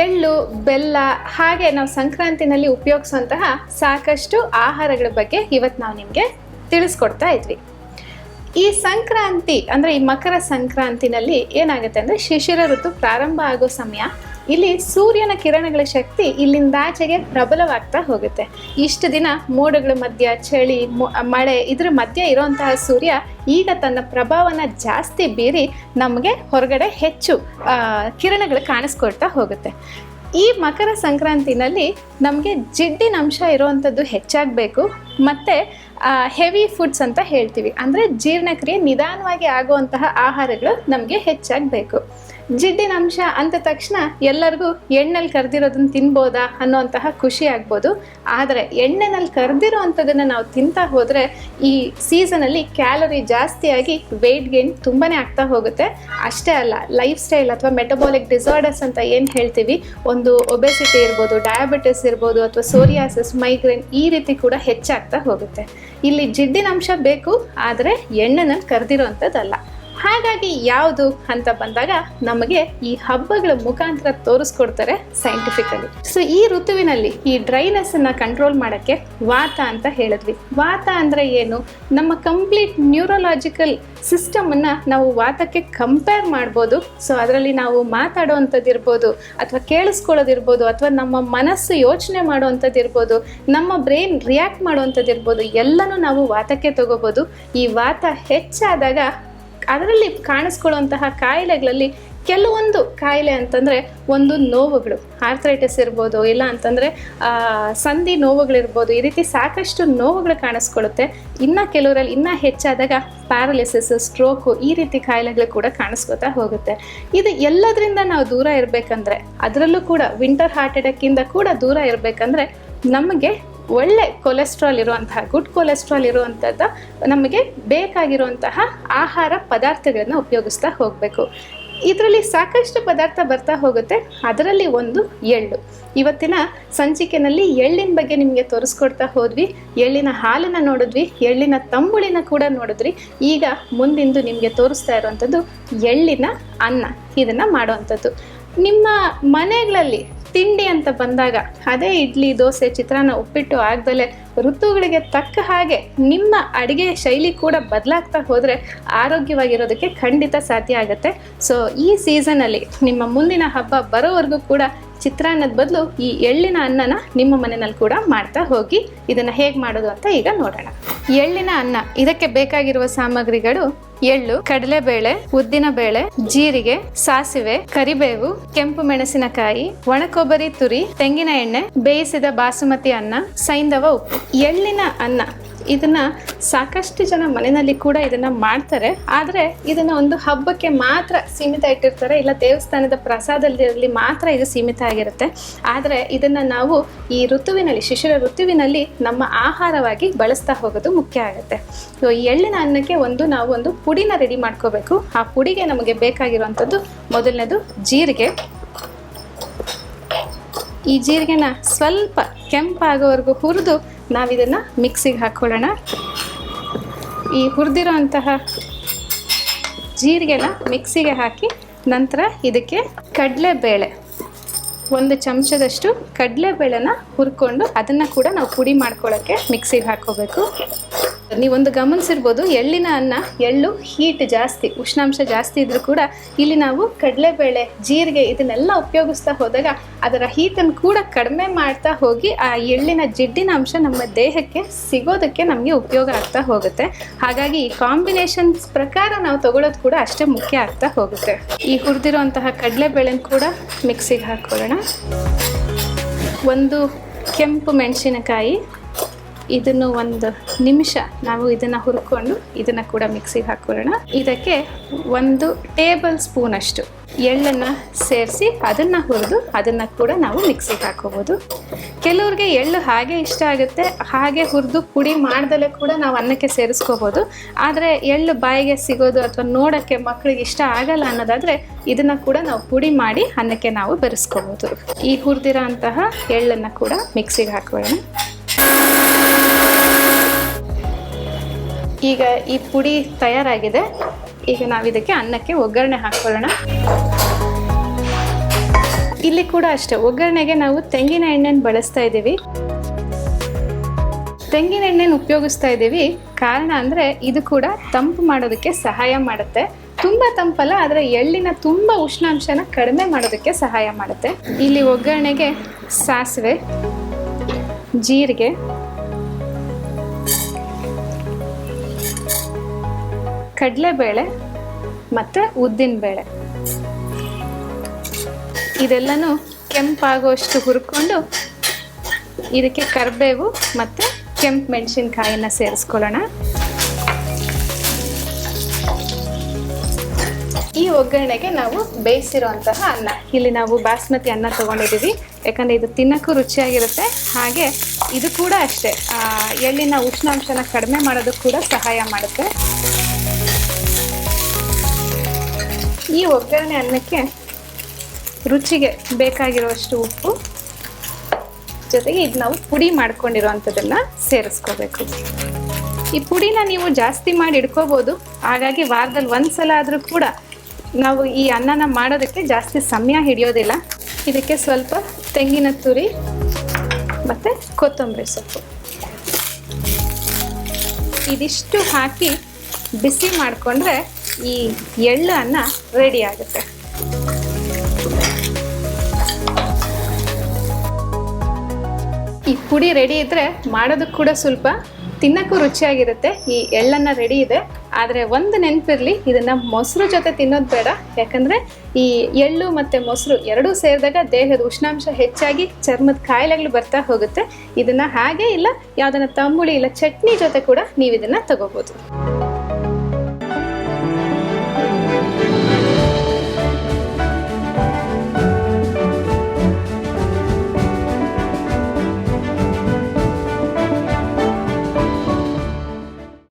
ಎಳ್ಳು, ಬೆಲ್ಲ ಹಾಗೆ ನಾವು ಸಂಕ್ರಾಂತಿನಲ್ಲಿ ಉಪಯೋಗಿಸುವಂತಹ ಸಾಕಷ್ಟು ಆಹಾರಗಳ ಬಗ್ಗೆ ಇವತ್ತು ನಾವು ನಿಮಗೆ ತಿಳಿಸ್ಕೊಡ್ತಾ ಇದ್ವಿ. ಈ ಸಂಕ್ರಾಂತಿ ಅಂದರೆ ಈ ಮಕರ ಸಂಕ್ರಾಂತಿನಲ್ಲಿ ಏನಾಗುತ್ತೆ ಅಂದರೆ ಶಿಶಿರ ಋತು ಪ್ರಾರಂಭ ಆಗೋ ಸಮಯ. ಇಲ್ಲಿ ಸೂರ್ಯನ ಕಿರಣಗಳ ಶಕ್ತಿ ಇಲ್ಲಿಂದಾಚೆಗೆ ಪ್ರಬಲವಾಗ್ತಾ ಹೋಗುತ್ತೆ. ಇಷ್ಟು ದಿನ ಮೋಡಗಳ ಮಧ್ಯ, ಚಳಿ ಮಳೆ ಇದ್ರ ಮಧ್ಯೆ ಇರುವಂತಹ ಸೂರ್ಯ ಈಗ ತನ್ನ ಪ್ರಭಾವನ ಜಾಸ್ತಿ ಬೀರಿ ನಮಗೆ ಹೊರಗಡೆ ಹೆಚ್ಚು ಕಿರಣಗಳು ಕಾಣಿಸ್ಕೊಳ್ತಾ ಹೋಗುತ್ತೆ. ಈ ಮಕರ ಸಂಕ್ರಾಂತಿನಲ್ಲಿ ನಮಗೆ ಜಿಡ್ಡಿನ ಅಂಶ ಇರುವಂಥದ್ದು ಹೆಚ್ಚಾಗಬೇಕು. ಮತ್ತು ಹೆವಿ ಫುಡ್ಸ್ ಅಂತ ಹೇಳ್ತೀವಿ. ಅಂದರೆ ಜೀರ್ಣಕ್ರಿಯೆ ನಿಧಾನವಾಗಿ ಆಗುವಂತಹ ಆಹಾರಗಳು ನಮಗೆ ಹೆಚ್ಚಾಗಬೇಕು. ಜಿಡ್ಡಿನ ಅಂಶ ಅಂದ ತಕ್ಷಣ ಎಲ್ಲರಿಗೂ ಎಣ್ಣೆಲಿ ಕರೆದಿರೋದನ್ನ ತಿನ್ಬೋದಾ ಅನ್ನೋಂತಹ ಖುಷಿ ಆಗ್ಬೋದು. ಆದರೆ ಎಣ್ಣೆನಲ್ಲಿ ಕರೆದಿರೋ ಅಂಥದ್ದನ್ನು ನಾವು ತಿಂತಾ ಹೋದರೆ ಈ ಸೀಸನಲ್ಲಿ ಕ್ಯಾಲರಿ ಜಾಸ್ತಿಯಾಗಿ ವೆಯ್ಟ್ ಗೇನ್ ತುಂಬಾ ಆಗ್ತಾ ಹೋಗುತ್ತೆ. ಅಷ್ಟೇ ಅಲ್ಲ ಲೈಫ್ ಸ್ಟೈಲ್ ಅಥವಾ ಮೆಟಬಾಲಿಕ್ ಡಿಸಾರ್ಡರ್ಸ್ ಅಂತ ಏನು ಹೇಳ್ತೀವಿ? ಒಂದು ಒಬೆಸಿಟಿ ಇರ್ಬೋದು ಡಯಾಬಿಟಿಸ್ ಇರ್ಬೋದು ಅಥವಾ ಸೋರಿಯಾಸಿಸ್ ಮೈಗ್ರೇನ್ ಈ ರೀತಿ ಕೂಡ ಹೆಚ್ಚಾಗ್ತಾ ಹೋಗುತ್ತೆ. ಇಲ್ಲಿ ಜಿಡ್ಡಿನ ಅಂಶ ಬೇಕು, ಆದರೆ ಎಣ್ಣೆನಲ್ಲಿ ಕರೆದಿರೋ ಅಂಥದ್ದಲ್ಲ ಹಾಗಾಗಿ ಯಾವುದು ಅಂತ ಬಂದಾಗ ನಮಗೆ ಈ ಹಬ್ಬಗಳ ಮುಖಾಂತರ ತೋರಿಸ್ಕೊಡ್ತಾರೆ ಸೈಂಟಿಫಿಕಲಿ ಸೊ ಈ ಋತುವಿನಲ್ಲಿ ಈ ಡ್ರೈನೆಸ್ ಅನ್ನ ಕಂಟ್ರೋಲ್ ಮಾಡಕ್ಕೆ ವಾತ ಅಂತ ಹೇಳಿದ್ವಿ. ವಾತ ಅಂದ್ರೆ ಏನು? ನಮ್ಮ ಕಂಪ್ಲೀಟ್ ನ್ಯೂರೋಲಾಜಿಕಲ್ ಸಿಸ್ಟಮ್ ಅನ್ನ ನಾವು ವಾತಕ್ಕೆ ಕಂಪೇರ್ ಮಾಡ್ಬೋದು. ಸೊ ಅದರಲ್ಲಿ ನಾವು ಮಾತಾಡೋವಂಥದ್ದು ಇರ್ಬೋದು, ಅಥವಾ ಕೇಳಿಸ್ಕೊಳ್ಳೋದಿರ್ಬೋದು ಅಥವಾ ನಮ್ಮ ಮನಸ್ಸು ಯೋಚನೆ ಮಾಡುವಂಥದ್ದು ಇರ್ಬೋದು, ನಮ್ಮ ಬ್ರೈನ್ ರಿಯಾಕ್ಟ್ ಮಾಡುವಂಥದ್ದು ಇರ್ಬೋದು, ಎಲ್ಲನೂ ನಾವು ವಾತಕ್ಕೆ ತಗೋಬೋದು. ಈ ವಾತ ಹೆಚ್ಚಾದಾಗ ಅದರಲ್ಲಿ ಕಾಣಿಸ್ಕೊಳ್ಳುವಂತಹ ಕಾಯಿಲೆಗಳಲ್ಲಿ ಕೆಲವೊಂದು ಕಾಯಿಲೆ ಅಂತಂದರೆ ಒಂದು ನೋವುಗಳು. ಆರ್ಥ್ರೈಟಿಸ್ ಇರ್ಬೋದು, ಇಲ್ಲ ಅಂತಂದರೆ ಸಂಧಿ ನೋವುಗಳಿರ್ಬೋದು, ಈ ರೀತಿ ಸಾಕಷ್ಟು ನೋವುಗಳು ಕಾಣಿಸ್ಕೊಳ್ಳುತ್ತೆ. ಇನ್ನೂ ಕೆಲವರಲ್ಲಿ ಇನ್ನೂ ಹೆಚ್ಚಾದಾಗ ಪ್ಯಾರಾಲಿಸಿಸ್, ಸ್ಟ್ರೋಕು, ಈ ರೀತಿ ಕಾಯಿಲೆಗಳು ಕೂಡ ಕಾಣಿಸ್ಕೊತಾ ಹೋಗುತ್ತೆ. ಇದು ಎಲ್ಲದರಿಂದ ನಾವು ದೂರ ಇರಬೇಕಂದ್ರೆ, ಅದರಲ್ಲೂ ಕೂಡ ವಿಂಟರ್ ಹಾರ್ಟ್ ಅಟ್ಯಾಕಿಂದ ಕೂಡ ದೂರ ಇರಬೇಕಂದ್ರೆ, ನಮಗೆ ಒಳ್ಳೆ ಕೊಲೆಸ್ಟ್ರಾಲ್ ಇರುವಂತಹ ಗುಡ್ ಕೊಲೆಸ್ಟ್ರಾಲ್ ಇರುವಂಥದ್ದು ನಮಗೆ ಬೇಕಾಗಿರುವಂತಹ ಆಹಾರ ಪದಾರ್ಥಗಳನ್ನು ಉಪಯೋಗಿಸ್ತಾ ಹೋಗಬೇಕು. ಇದರಲ್ಲಿ ಸಾಕಷ್ಟು ಪದಾರ್ಥ ಬರ್ತಾ ಹೋಗುತ್ತೆ, ಅದರಲ್ಲಿ ಒಂದು ಎಳ್ಳು. ಇವತ್ತಿನ ಸಂಚಿಕೆನಲ್ಲಿ ಎಳ್ಳಿನ ಬಗ್ಗೆ ನಿಮಗೆ ತೋರಿಸ್ಕೊಡ್ತಾ ಹೋದ್ವಿ, ಎಳ್ಳಿನ ಹಾಲನ್ನು ನೋಡಿದ್ವಿ, ಎಳ್ಳಿನ ತಂಬುಳಿನ ಕೂಡ ನೋಡಿದ್ವಿ ಈಗ ಮುಂದಿಂದು ನಿಮಗೆ ತೋರಿಸ್ತಾ ಇರುವಂಥದ್ದು ಎಳ್ಳಿನ ಅನ್ನ, ಇದನ್ನು ಮಾಡುವಂಥದ್ದು ನಿಮ್ಮ ಮನೆಗಳಲ್ಲಿ ತಿಂಡಿ ಅಂತ ಬಂದಾಗ ಅದೇ ಇಡ್ಲಿ, ದೋಸೆ, ಚಿತ್ರಾನ್ನ, ಉಪ್ಪಿಟ್ಟು ಆಗ್ದಲೇ ಋತುಗಳಿಗೆ ತಕ್ಕ ಹಾಗೆ ನಿಮ್ಮ ಅಡಿಗೆ ಶೈಲಿ ಕೂಡ ಬದಲಾಗ್ತಾ ಹೋದರೆ ಆರೋಗ್ಯವಾಗಿರೋದಕ್ಕೆ ಖಂಡಿತ ಸಾಧ್ಯ ಆಗುತ್ತೆ. ಸೊ ಈ ಸೀಸನಲ್ಲಿ ನಿಮ್ಮ ಮುಂದಿನ ಹಬ್ಬ ಬರೋವರೆಗೂ ಕೂಡ ಚಿತ್ರಾನ್ನದ ಬದಲು ಈ ಎಳ್ಳಿನ ಅನ್ನನ ನಿಮ್ಮ ಮನೆಯಲ್ಲಿ ಕೂಡ ಮಾಡ್ತಾ ಹೋಗಿ. ಇದನ್ನು ಹೇಗೆ ಮಾಡೋದು ಅಂತ ಈಗ ನೋಡೋಣ. ಎಳ್ಳಿನ ಅನ್ನ ಇದಕ್ಕೆ ಬೇಕಾಗಿರುವ ಸಾಮಗ್ರಿಗಳು ಎಳ್ಳು ಕಡಲೆಬೇಳೆ ಉದ್ದಿನ ಬೇಳೆ, ಜೀರಿಗೆ, ಸಾಸಿವೆ, ಕರಿಬೇವು, ಕೆಂಪು ಮೆಣಸಿನಕಾಯಿ, ಒಣಕೊಬ್ಬರಿ ತುರಿ, ತೆಂಗಿನ ಎಣ್ಣೆ, ಬೇಯಿಸಿದ ಬಾಸುಮತಿ ಅನ್ನ ಸೈಂಧವ ಉಪ್ಪು. ಎಳ್ಳಿನ ಅನ್ನ ಇದನ್ನ ಸಾಕಷ್ಟು ಜನ ಮನೆಯಲ್ಲಿ ಕೂಡ ಇದನ್ನ ಮಾಡ್ತಾರೆ. ಆದರೆ ಇದನ್ನ ಒಂದು ಹಬ್ಬಕ್ಕೆ ಮಾತ್ರ ಸೀಮಿತ ಇಟ್ಟಿರ್ತಾರೆ. ಇಲ್ಲ ದೇವಸ್ಥಾನದ ಪ್ರಸಾದದಲ್ಲಿ ಮಾತ್ರ ಇದು ಸೀಮಿತ ಆಗಿರುತ್ತೆ. ಆದರೆ ಇದನ್ನ ನಾವು ಈ ಋತುವಿನಲ್ಲಿ, ಶಿಶಿರ ಋತುವಿನಲ್ಲಿ ನಮ್ಮ ಆಹಾರವಾಗಿ ಬಳಸ್ತಾ ಹೋಗೋದು ಮುಖ್ಯ ಆಗುತ್ತೆ. ಸೊ ಎಳ್ಳಿನ ಅನ್ನಕ್ಕೆ ಒಂದು ನಾವು ಒಂದು ಪುಡಿನ ರೆಡಿ ಮಾಡ್ಕೋಬೇಕು. ಆ ಪುಡಿಗೆ ನಮಗೆ ಬೇಕಾಗಿರುವಂಥದ್ದು ಮೊದಲನೇದು ಜೀರಿಗೆ. ಈ ಜೀರಿಗೆನ ಸ್ವಲ್ಪ ಕೆಂಪಾಗೋವರೆಗೂ ಹುರಿದು ನಾವಿದನ್ನು ಮಿಕ್ಸಿಗೆ ಹಾಕ್ಕೊಳ್ಳೋಣ. ಈ ಹುರಿದಿರೋ ಅಂತಹ ಜೀರಿಗೆನ ಮಿಕ್ಸಿಗೆ ಹಾಕಿ ನಂತರ ಇದಕ್ಕೆ ಕಡಲೆಬೇಳೆ. ಒಂದು ಚಮಚದಷ್ಟು ಕಡಲೆಬೇಳೆನ ಹುರ್ಕೊಂಡು ಅದನ್ನು ಕೂಡ ನಾವು ಪುಡಿ ಮಾಡ್ಕೊಳ್ಳೋಕ್ಕೆ ಮಿಕ್ಸಿಗೆ ಹಾಕ್ಕೋಬೇಕು. ನೀವೊಂದು ಗಮನಿಸಿರ್ಬೋದು, ಎಳ್ಳಿನ ಅನ್ನ, ಎಳ್ಳು ಹೀಟ್ ಜಾಸ್ತಿ, ಉಷ್ಣಾಂಶ ಜಾಸ್ತಿ ಇದ್ರೂ ಕೂಡ ಇಲ್ಲಿ ನಾವು ಕಡಲೆಬೇಳೆ, ಜೀರಿಗೆ ಇದನ್ನೆಲ್ಲ ಉಪಯೋಗಿಸ್ತಾ ಹೋದಾಗ ಅದರ ಹೀಟನ್ನು ಕೂಡ ಕಡಿಮೆ ಮಾಡ್ತಾ ಹೋಗಿ ಆ ಎಳ್ಳಿನ ಜಿಡ್ಡಿನ ಅಂಶ ನಮ್ಮ ದೇಹಕ್ಕೆ ಸಿಗೋದಕ್ಕೆ ನಮಗೆ ಉಪಯೋಗ ಆಗ್ತಾ ಹೋಗುತ್ತೆ. ಹಾಗಾಗಿ ಈ ಕಾಂಬಿನೇಷನ್ಸ್ ಪ್ರಕಾರ ನಾವು ತಗೊಳ್ಳೋದು ಕೂಡ ಅಷ್ಟೇ ಮುಖ್ಯ ಆಗ್ತಾ ಹೋಗುತ್ತೆ. ಈ ಹುರಿದಿರುವಂತಹ ಕಡಲೆಬೇಳೆನ ಕೂಡ ಮಿಕ್ಸಿಗೆ ಹಾಕ್ಕೊಳ್ಳೋಣ. ಒಂದು ಕೆಂಪು ಮೆಣಸಿನಕಾಯಿ ಇದನ್ನು ಒಂದು ನಿಮಿಷ ನಾವು ಇದನ್ನು ಹುರ್ಕೊಂಡು ಇದನ್ನು ಕೂಡ ಮಿಕ್ಸಿಗೆ ಹಾಕೊಳ್ಳೋಣ. ಇದಕ್ಕೆ ಒಂದು ಟೇಬಲ್ ಸ್ಪೂನ್ ಅಷ್ಟು ಎಳ್ಳನ್ನು ಸೇರಿಸಿ ಅದನ್ನು ಹುರಿದು ಅದನ್ನು ಕೂಡ ನಾವು ಮಿಕ್ಸಿಗೆ ಹಾಕೋಬೋದು. ಕೆಲವ್ರಿಗೆ ಎಳ್ಳು ಹಾಗೆ ಇಷ್ಟ ಆಗುತ್ತೆ, ಹಾಗೆ ಹುರಿದು ಪುಡಿ ಮಾಡ್ದಲೇ ಕೂಡ ನಾವು ಅನ್ನಕ್ಕೆ ಸೇರಿಸ್ಕೋಬೋದು. ಆದರೆ ಎಳ್ಳು ಬಾಯಿಗೆ ಸಿಗೋದು ಅಥವಾ ನೋಡೋಕ್ಕೆ ಮಕ್ಕಳಿಗೆ ಇಷ್ಟ ಆಗಲ್ಲ ಅನ್ನೋದಾದರೆ ಇದನ್ನು ಕೂಡ ನಾವು ಪುಡಿ ಮಾಡಿ ಅನ್ನಕ್ಕೆ ನಾವು ಬೆರೆಸ್ಕೋಬೋದು. ಈ ಹುರಿದಿರೋ ಅಂತಹ ಎಳ್ಳನ್ನು ಕೂಡ ಮಿಕ್ಸಿಗೆ ಹಾಕೊಳ್ಳೋಣ. ಈಗ ಈ ಪುಡಿ ತಯಾರಾಗಿದೆ. ಈಗ ನಾವು ಇದಕ್ಕೆ ಅನ್ನಕ್ಕೆ ಒಗ್ಗರಣೆ ಹಾಕ್ಕೊಳ್ಳೋಣ ಇಲ್ಲಿ ಕೂಡ ಅಷ್ಟೇ, ಒಗ್ಗರಣೆಗೆ ನಾವು ತೆಂಗಿನ ಎಣ್ಣೆನ ಬಳಸ್ತಾ ಇದ್ದೀವಿ. ತೆಂಗಿನ ಎಣ್ಣೆನ ಉಪಯೋಗಿಸ್ತಾ ಇದ್ದೀವಿ. ಕಾರಣ ಅಂದರೆ ಇದು ಕೂಡ ತಂಪು ಮಾಡೋದಕ್ಕೆ ಸಹಾಯ ಮಾಡುತ್ತೆ. ತುಂಬ ತಂಪಲ್ಲ, ಆದರೆ ಎಳ್ಳಿನ ತುಂಬ ಉಷ್ಣಾಂಶನ ಕಡಿಮೆ ಮಾಡೋದಕ್ಕೆ ಸಹಾಯ ಮಾಡುತ್ತೆ. ಇಲ್ಲಿ ಒಗ್ಗರಣೆಗೆ ಸಾಸಿವೆ, ಜೀರಿಗೆ ಕಡಲೆಬೇಳೆ ಮತ್ತು ಉದ್ದಿನಬೇಳೆ ಇದೆಲ್ಲನೂ ಕೆಂಪಾಗುವಷ್ಟು ಹುರ್ಕೊಂಡು ಇದಕ್ಕೆ ಕರಿಬೇವು ಮತ್ತು ಕೆಂಪು ಮೆಣಸಿನ್ಕಾಯಿನ ಸೇರಿಸ್ಕೊಳ್ಳೋಣ. ಈ ಒಗ್ಗರಣೆಗೆ ನಾವು ಬೇಯಿಸಿರುವಂತಹ ಅನ್ನ. ಇಲ್ಲಿ ನಾವು ಬಾಸ್ಮತಿ ಅನ್ನ ತಗೊಂಡಿದ್ದೀವಿ. ಯಾಕಂದರೆ ಇದು ತಿನ್ನಕ್ಕೂ ರುಚಿಯಾಗಿರುತ್ತೆ. ಹಾಗೆ ಇದು ಕೂಡ ಅಷ್ಟೇ. ಎಳ್ಳಿನ ಉಷ್ಣಾಂಶನ ಕಡಿಮೆ ಮಾಡೋದಕ್ಕೆ ಕೂಡ ಸಹಾಯ ಮಾಡುತ್ತೆ. ಈ ಒಗ್ಗರಣೆ ಅನ್ನಕ್ಕೆ ರುಚಿಗೆ ಬೇಕಾಗಿರುವಷ್ಟು ಉಪ್ಪು, ಜೊತೆಗೆ ಇದು ನಾವು ಪುಡಿ ಮಾಡ್ಕೊಂಡಿರೋವಂಥದ್ದನ್ನು ಸೇರಿಸ್ಕೋಬೇಕು. ಈ ಪುಡಿನ ನೀವು ಜಾಸ್ತಿ ಮಾಡಿ ಇಟ್ಕೋಬೋದು, ಹಾಗಾಗಿ ವಾರದಲ್ಲಿ ಒಂದು ಸಲ ಆದರೂ ಕೂಡ ನಾವು ಈ ಅನ್ನನ ಮಾಡೋದಕ್ಕೆ ಜಾಸ್ತಿ ಸಮಯ ಹಿಡಿಯೋದಿಲ್ಲ. ಇದಕ್ಕೆ ಸ್ವಲ್ಪ ತೆಂಗಿನ ತುರಿ ಮತ್ತು ಕೊತ್ತಂಬರಿ ಸೊಪ್ಪು. ಇದಿಷ್ಟು ಹಾಕಿ ಬಿಸಿ ಮಾಡಿಕೊಂಡ್ರೆ ಈ ಎಳ್ಳು ಅನ್ನ ರೆಡಿ ಆಗುತ್ತೆ. ಈ ಪುಡಿ ರೆಡಿ ಇದ್ದರೆ ಮಾಡೋದಕ್ಕೆ ಕೂಡ ಸ್ವಲ್ಪ ತಿನ್ನಕ್ಕೂ ರುಚಿಯಾಗಿರುತ್ತೆ. ಈ ಎಳ್ಳನ್ನ ರೆಡಿ ಇದೆ. ಆದರೆ ಒಂದು ನೆನಪಿರಲಿ, ಇದನ್ನು ಮೊಸರು ಜೊತೆ ತಿನ್ನೋದು ಬೇಡ. ಯಾಕಂದರೆ ಈ ಎಳ್ಳು ಮತ್ತು ಮೊಸರು ಎರಡೂ ಸೇರಿದಾಗ ದೇಹದ ಉಷ್ಣಾಂಶ ಹೆಚ್ಚಾಗಿ ಚರ್ಮದ ಕಾಯಿಲೆಗಳು ಬರ್ತಾ ಹೋಗುತ್ತೆ. ಇದನ್ನು ಹಾಗೆ ಇಲ್ಲ, ಯಾವುದನ್ನ ತಂಬುಳಿ ಇಲ್ಲ ಚಟ್ನಿ ಜೊತೆ ಕೂಡ ನೀವು ಇದನ್ನ ತಗೋಬೋದು.